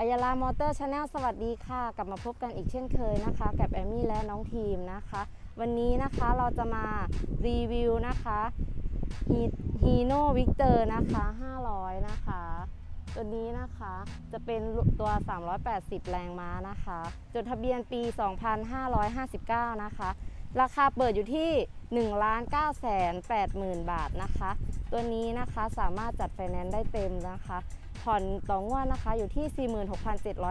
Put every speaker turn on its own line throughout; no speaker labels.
อายาลามอเตอร์ชาแนลสวัสดีค่ะ กลับมาพบกันอีกเช่นเคยนะคะ กับแอมมี่และน้องทีมนะคะ วันนี้นะคะเราจะมารีวิวนะคะฮีโน่วิกเตอร์นะคะ 500 นะคะ ตัวนี้นะคะจะเป็นตัว 380 แรงม้านะคะ จดทะเบียนปี 2559 นะคะ ราคาเปิดอยู่ที่ 1 9 8 0 0 0 0 บาทนะคะ ตัวนี้นะคะสามารถจัดไฟแนนซ์ได้เต็มนะคะ ผ่อนต่องวดนะคะอยู่ที่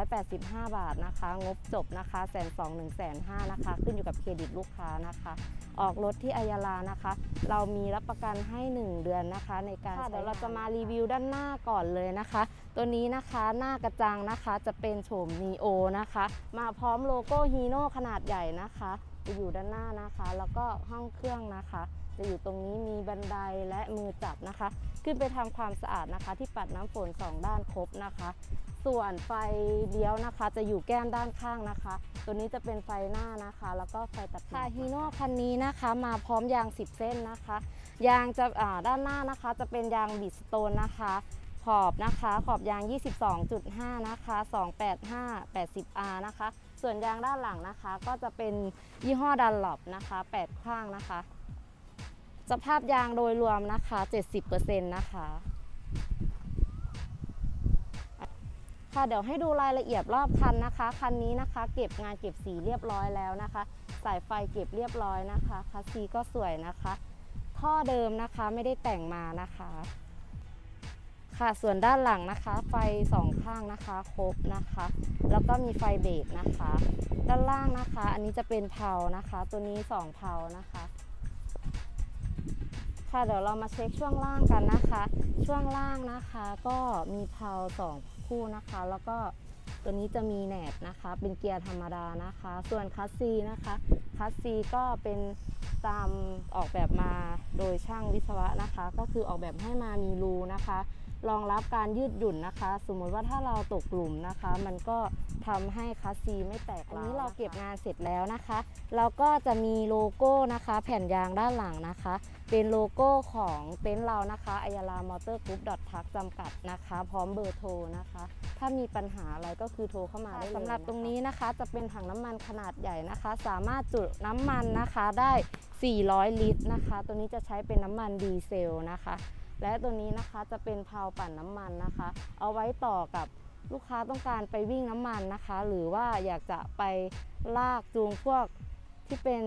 46,785 บาทนะคะ งบจบนะคะแสนสองหนึ่งแสนห้านะคะ ขึ้นอยู่กับเครดิตลูกค้านะคะ ออกรถที่อายาลานะคะ เรามีรับประกันให้ 1 เดือนนะคะ ในการเดี๋ยวเราจะมารีวิวด้านหน้าก่อนเลยนะคะ ตัวนี้นะคะหน้ากระจังนะคะจะเป็นโฉมนีโอนะคะ มาพร้อมโลโก้ฮีโน่ขนาดใหญ่นะคะ จะอยู่ด้านหน้านะคะ แล้วก็ห้องเครื่องนะคะ จะอยู่ตรงนี้มีบันไดและมือจับนะคะ ขึ้นไปทำความสะอาดนะคะ ที่ปัดน้ำฝนสองด้านครบนะคะ ส่วนไฟเลี้ยวนะคะ จะอยู่แก้มด้านข้างนะคะ ตัวนี้จะเป็นไฟหน้านะคะ แล้วก็ไฟตัดค่ะฮีโน่คันนี้นะคะ มาพร้อมยาง 10 เส้นนะคะ ยางจะอ่าด้านหน้านะคะ จะเป็นยางบิดสโตนนะคะ ขอบนะคะขอบยาง 22.5 นะคะ 285 80R นะคะ ส่วนยางด้านหลังนะคะ ก็จะเป็นยี่ห้อดันหลบนะคะ 8 ข้างนะคะ สภาพยางโดยรวมนะคะ 70%นะคะค่ะเดี๋ยวให้ดูรายละเอียดรอบคันนะคะ คันนี้นะคะ เก็บงานเก็บสีเรียบร้อยแล้วนะคะ สายไฟเก็บเรียบร้อยนะคะคัสซีก็สวยนะคะ ท่อเดิมนะคะไม่ได้แต่งมานะคะ ค่ะส่วนด้านหลังนะคะ ไฟสองข้างนะคะครบนะคะ แล้วก็มีไฟเบรกนะคะ ด้านล่างนะคะ อันนี้จะเป็นเพานะคะ ตัวนี้สองเพานะคะ ค่ะเดี๋ยวเรามาเช็คช่วงล่างกันนะคะ ช่วงล่างนะคะ ก็มีเพาสองคู่นะคะ แล้วก็ตัวนี้จะมีแหนบนะคะ เป็นเกียร์ธรรมดานะคะ ส่วนคัสซีนะคะคัสซีก็เป็นตามออกแบบมาโดยช่างวิศวะนะคะ ก็คือออกแบบให้มามีรูนะคะ รองรับการยืดหยุ่นนะคะ สมมติว่าถ้าเราตกหลุมนะคะ มันก็ทำให้คัสซีไม่แตกร้าวอันนี้เราเก็บงานเสร็จแล้วนะคะ เราก็จะมีโลโก้นะคะ แผ่นยางด้านหลังนะคะ เป็นโลโก้ของเต็นท์เรานะคะอายาลามอเตอร์กรุ๊ปดอททักจำกัดนะคะ พร้อมเบอร์โทรนะคะ ถ้ามีปัญหาอะไรก็คือโทรเข้ามาได้เลยสำหรับตรงนี้นะคะ จะเป็นถังน้ำมันขนาดใหญ่นะคะ สามารถจุน้ำมันนะคะได้ 400 ลิตรนะคะ ตัวนี้จะใช้เป็นน้ำมันดีเซลนะคะ และตัวนี้นะคะจะเป็นพลาปั่นน้ำมันนะคะ เอาไว้ต่อกับลูกค้าต้องการไปวิ่งน้ำมันนะคะ หรือว่าอยากจะไปลากจูงพวกที่เป็น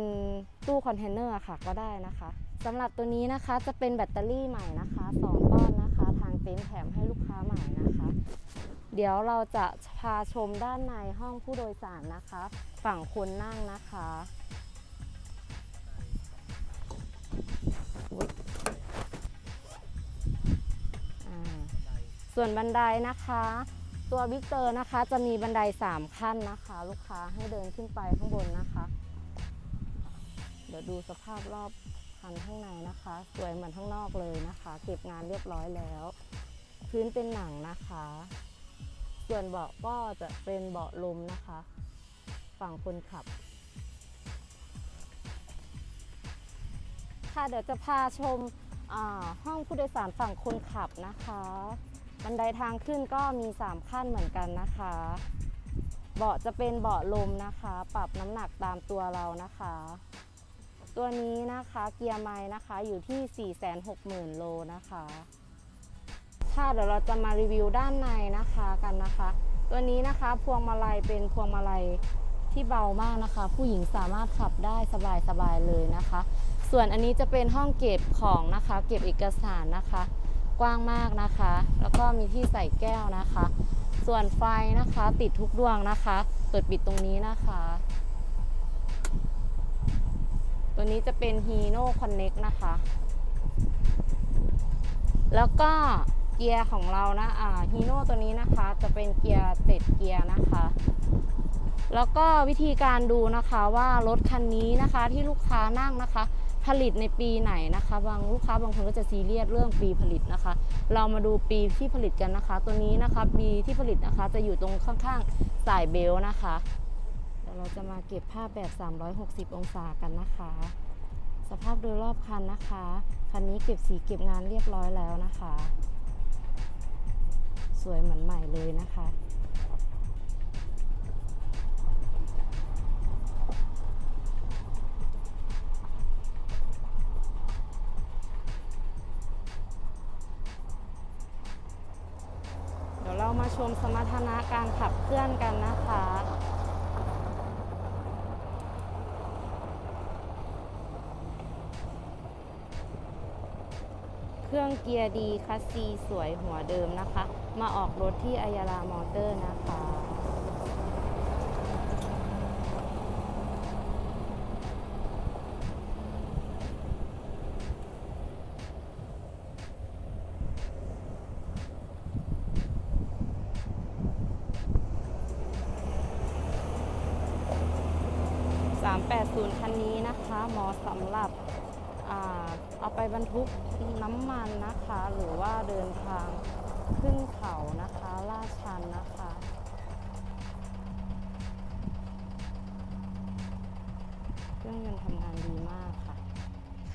ตู้คอนเทนเนอร์ค่ะก็ได้นะคะสำหรับตัวนี้นะคะจะเป็นแบตเตอรี่ใหม่นะคะ2ก้อนนะคะ ทางเต็นท์แถมให้ลูกค้าใหม่นะคะ เดี๋ยวเราจะพาชมด้านในห้องผู้โดยสารนะคะ ฝั่งคนนั่งนะคะ ส่วนบันไดนะคะ ตัววิกเตอร์นะคะ จะมีบันได 3 ขั้นนะคะ ลูกค้าให้เดินขึ้นไปข้างบนนะคะ เดี๋ยวดูสภาพรอบคันข้างในนะคะ สวยเหมือนข้างนอกเลยนะคะ เก็บงานเรียบร้อยแล้ว พื้นเป็นหนังนะคะ ส่วนเบาะก็จะเป็นเบาะลมนะคะ ฝั่งคนขับค่ะเดี๋ยวจะพาชมอ่าห้องผู้โดยสารฝั่งคนขับนะคะ บันไดทางขึ้นก็มี 3 ขั้นเหมือนกันนะคะ เบาะจะเป็นเบาะลมนะคะ ปรับน้ำหนักตามตัวเรานะคะ ตัวนี้นะคะเกียร์ไม้นะคะอยู่ที่ 460,000 โลนะคะค่ะเดี๋ยวเราจะมารีวิวด้านในนะคะกันนะคะ ตัวนี้นะคะพวงมาลัยเป็นพวงมาลัยที่เบามากนะคะ ผู้หญิงสามารถขับได้สบายๆเลยนะคะ ส่วนอันนี้จะเป็นห้องเก็บของนะคะ เก็บเอกสารนะคะ กว้างมากนะคะ แล้วก็มีที่ใส่แก้วนะคะ ส่วนไฟนะคะติดทุกดวงนะคะ เปิดปิดตรงนี้นะคะ ตัวนี้จะเป็น Hino Connect นะคะ แล้วก็เกียร์ของเรานะอ่าฮีโน่ตัวนี้นะคะ จะเป็นเกียร์เจ็ดเกียร์นะคะ แล้วก็วิธีการดูนะคะว่ารถคันนี้นะคะที่ลูกค้านั่งนะคะ ผลิตในปีไหนนะคะบางลูกค้าบางคนก็จะซีเรียสเรื่องปีผลิตนะคะ เรามาดูปีที่ผลิตกันนะคะ ตัวนี้นะคะปีที่ผลิตนะคะจะอยู่ตรงข้างๆสายเบลต์นะคะเดี๋ยวเราจะมาเก็บภาพแบบ 360 องศากันนะคะ สภาพโดยรอบคันนะคะคันนี้เก็บสีเก็บงานเรียบร้อยแล้วนะคะ สวยเหมือนใหม่เลยนะคะ รามาชมสมรรถนะการขับเคลื่อนกันนะคะเครื่องเกียร์ดีคัสซีสวยหัวเดิมนะคะ มาออกรถที่อายารามอเตอร์นะคะ 80 คันนี้นะคะเหมาะสำหรับอเอาไปบรรทุกน้ำมันนะคะ หรือว่าเดินทางขึ้นเขานะคะลาดชันนะคะเครื่องยนต์ทำงานดีมากค่ะ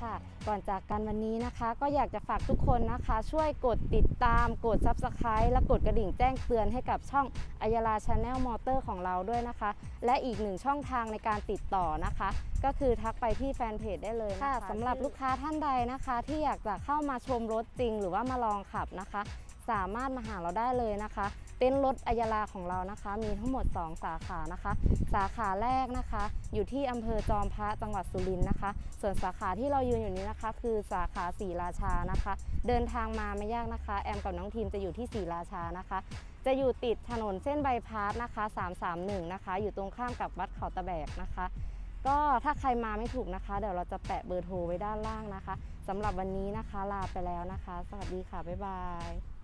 ค่ะ ก่อนจากกันวันนี้นะคะ ก็อยากจะฝากทุกคนนะคะ ช่วยกดติดตามกด Subscribe และกดกระดิ่งแจ้งเตือนให้กับช่องอายาลาชาแนลมอเตอร์ของเราด้วยนะคะ และอีกหนึ่งช่องทางในการติดต่อนะคะ ก็คือทักไปที่แฟนเพจได้เลยนะคะสำหรับลูกค้าท่านใดนะคะ ที่อยากจะเข้ามาชมรถจริง หรือว่ามาลองขับนะคะ สามารถมาหาเราได้เลยนะคะ เต้นท์รถอัยาลาของเรานะคะ มีทั้งหมด 2 สาขานะคะ สาขาแรกนะคะ อยู่ที่อำเภอจอมพระจังหวัดสุรินทร์นะคะ ส่วนสาขาที่เรายืนอยู่นี้นะคะ คือสาขาศรีราชานะคะ เดินทางมาไม่ยากนะคะ แอมกับน้องทีมจะอยู่ที่ศรีราชานะคะ จะอยู่ติดถนนเส้นใบพาสนะคะ 331 นะคะ อยู่ตรงข้ามกับวัดเขาตะแบกนะคะก็ถ้าใครมาไม่ถูกนะคะ เดี๋ยวเราจะแปะเบอร์โทรไว้ด้านล่างนะคะสำหรับวันนี้นะคะลาไปแล้วนะคะ สวัสดีค่ะ บ๊ายบาย